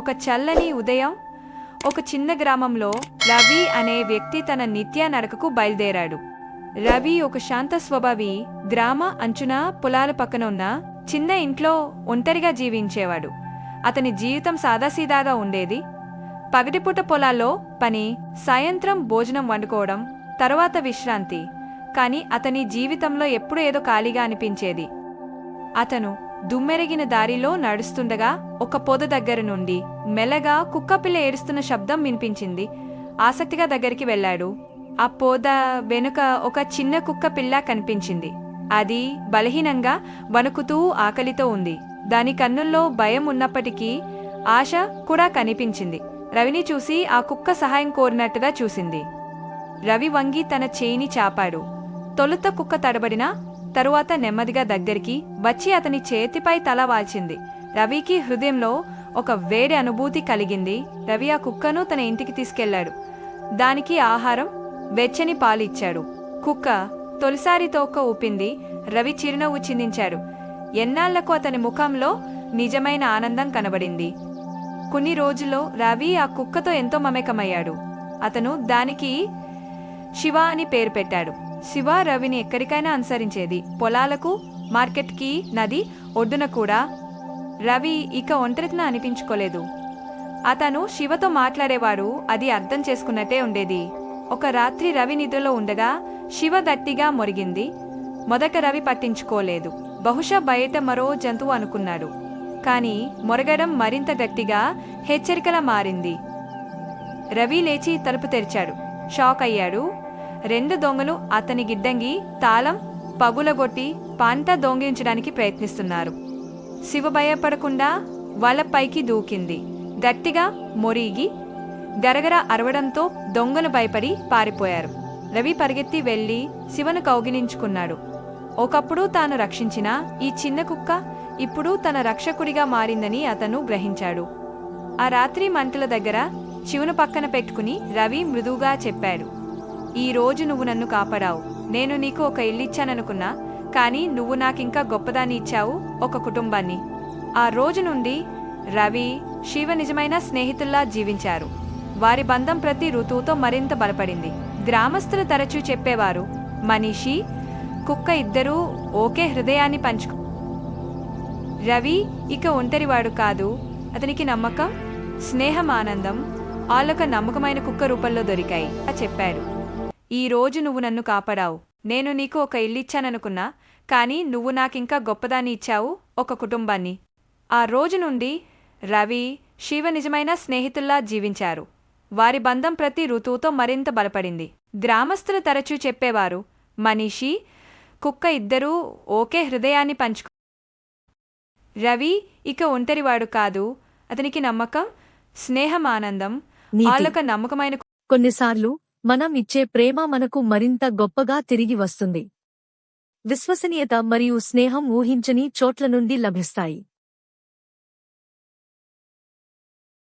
ఒక చల్లని ఉదయం ఒక చిన్న గ్రామంలో రవి అనే వ్యక్తి తన నిత్య నడకకు బయలుదేరాడు. రవి ఒక శాంత స్వభావి గ్రామ అంచున పొలాల పక్కన ఉన్న చిన్న ఇంట్లో ఒంటరిగా జీవించేవాడు. అతని జీవితం సాదాసీదాగా ఉండేది. పగటిపూట పొలాల్లో పని సాయంత్రం భోజనం వండుకోవడం తరువాత విశ్రాంతి. కానీ అతని జీవితంలో ఎప్పుడూ ఏదో ఖాళీగా అనిపించేది. అతను దుమ్మెరిగిన దారిలో నడుస్తుండగా ఒక పొద దగ్గర నుండి మెల్లగా కుక్కపిల్ల ఏడుస్తున్న శబ్దం వినిపించింది. ఆసక్తిగా దగ్గరికి వెళ్ళాడు. ఆ పొద వెనుక ఒక చిన్న కుక్క పిల్ల కనిపించింది. అది బలహీనంగా వణుకుతూ ఆకలితో ఉంది. దాని కన్నుల్లో భయం ఉన్నప్పటికీ ఆశ కూడా కనిపించింది. రవిని చూసి ఆ కుక్క సహాయం కోరినట్టుగా చూసింది. రవి వంగి తన చేయిని చాపాడు. తొలుత కుక్క తడబడినా తరువాత నెమ్మదిగా దగ్గరికి వచ్చి అతని చేతిపై తల వాల్చింది. రవికి హృదయంలో ఒక వేడి అనుభూతి కలిగింది. రవి ఆ కుక్కను తన ఇంటికి తీసుకెళ్ళాడు దానికి ఆహారం వెచ్చని పాలు ఇచ్చాడు. కుక్క తొలిసారి తోక ఊపింది. రవి చిరునవ్వు చిందించాడు. ఎన్నాళ్ళకు అతని ముఖంలో నిజమైన ఆనందం కనబడింది. కొన్ని రోజుల్లో రవి ఆ కుక్కతో ఎంతో మమేకమయ్యాడు. అతను దానికి శివ అని పేరు పెట్టాడు. శివ రవిని ఎక్కడికైనా అనుసరించేది. పొలాలకు మార్కెట్కి నది ఒడ్డున కూడా. రవి ఇక ఒంటరితన అనిపించుకోలేదు. అతను శివతో మాట్లాడేవారు అది అర్థం చేసుకున్నట్టే ఉండేది. ఒక రాత్రి రవి నిద్రలో ఉండగా శివ గట్టిగా మొరిగింది. మొదట రవి పట్టించుకోలేదు. బహుశా బయట మరో జంతువు అనుకున్నాడు. కానీ మొరగడం మరింత గట్టిగా హెచ్చరికలా మారింది. రవి లేచి తలుపు తెరిచాడు. షాక్ అయ్యాడు. రెండు దొంగలు అతని గిడ్డంగి తాళం పగులగొట్టి పంట దొంగించడానికి ప్రయత్నిస్తున్నారు. శివ భయపడకుండా వలపైకి పైకి దూకింది. గట్టిగా మొరిగి గరగర అరవడంతో దొంగలు భయపడి పారిపోయారు. రవి పరిగెత్తి వెళ్ళి శివను కౌగిలించుకున్నాడు. ఒకప్పుడు తాను రక్షించిన ఈ చిన్న కుక్క ఇప్పుడు తన రక్షకుడిగా మారిందని అతను గ్రహించాడు. ఆ రాత్రి మంటల దగ్గర శివును పక్కన పెట్టుకుని రవి మృదువుగా చెప్పాడు. ఈ రోజు నువ్వు నన్ను కాపాడావు. నేను నీకు ఒక ఇల్లు ఇచ్చాననుకున్నా కానీ నువ్వు నాకింకా గొప్పదాన్ని ఇచ్చావు ఒక కుటుంబాన్ని. ఆ రోజు నుండి రవి శివ నిజమైన స్నేహితుల్లా జీవించారు. వారి బంధం ప్రతి ఋతువుతో మరింత బలపడింది. గ్రామస్తులు తరచూ చెప్పేవారు మనిషి కుక్క ఇద్దరూ ఒకే హృదయాన్ని పంచుకు రవి ఇక ఒంటరివాడు కాదు. అతనికి నమ్మకం స్నేహం ఆనందం వాళ్ళొక నమ్మకమైన కుక్క రూపంలో దొరికాయి చెప్పారు. ఈ రోజు నువ్వు నన్ను కాపాడావు. నేను నీకు ఒక ఇల్లు ఇచ్చాననుకున్నా కానీ నువ్వు నాకింకా గొప్పదాన్ని ఇచ్చావు ఒక కుటుంబాన్ని. ఆ రోజు నుండి రవి శివ నిజమైన స్నేహితుల్లా జీవించారు. వారి బంధం ప్రతి ఋతువుతో మరింత బలపడింది. గ్రామస్తులు తరచూ చెప్పేవారు మనిషి కుక్క ఇద్దరూ ఒకే హృదయాన్ని పంచుకు రవి ఇక ఒంటరివాడు కాదు. అతనికి నమ్మకం స్నేహం ఆనందం. వాళ్ళొక నమ్మకమైన కొన్నిసార్లు మనం ఇచ్చే ప్రేమ మనకు మరింత గొప్పగా తిరిగి వస్తుంది. విశ్వసనీయత మరియు స్నేహం ఊహించని చోట్ల నుండి లభిస్తాయి.